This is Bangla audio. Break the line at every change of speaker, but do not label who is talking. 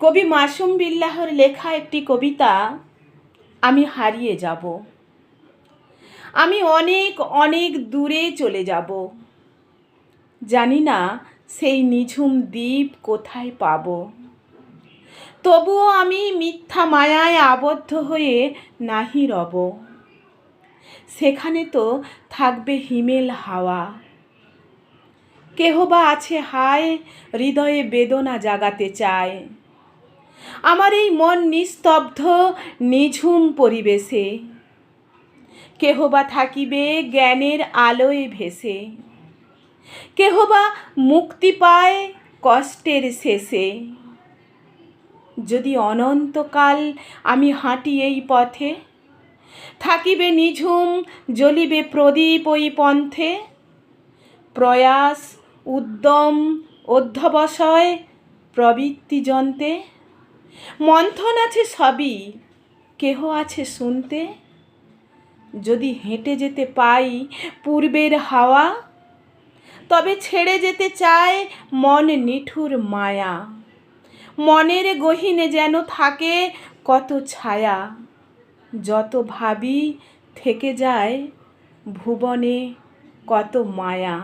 কবি মাসুম বিল্লাহর লেখা একটি কবিতা, আমি হারিয়ে যাব। আমি অনেক অনেক দূরে চলে যাব। জানি না সেই নিঝুম দ্বীপ কোথায় পাব। তবুও আমি মিথ্যা মায়ায় আবদ্ধ হয়ে নাহি রব। সেখানে তো থাকবে হিমেল হাওয়া। কেহ বা আছে হায়, হৃদয়ে বেদনা জাগাতে চায়। আমার এই মন নিস্তব্ধ, নিঝুম পরিবেশে। কেহ বা থাকিবে জ্ঞানের আলোয় ভেসে। কেহ বা মুক্তি পায় কষ্টের শেষে। যদি অনন্তকাল আমি হাঁটি এই পথে, থাকিবে নিঝুম, জ্বলিবে প্রদীপ ওই পন্থে, প্রয়াস, উদ্যম, অধ্যবসায় প্রবৃত্তি যন্তে মন্থন আছে সবই, কেহ আছে শুনতে? যদি হেঁটে যেতে পাই পূর্বের হাওয়া, তবে ছেড়ে যেতে চায় মন নিঠুর মায়া। মনের গহীনে যেন থাকে কত ছায়া, যত ভাবি থেকে যায় ভুবনে কত মায়া।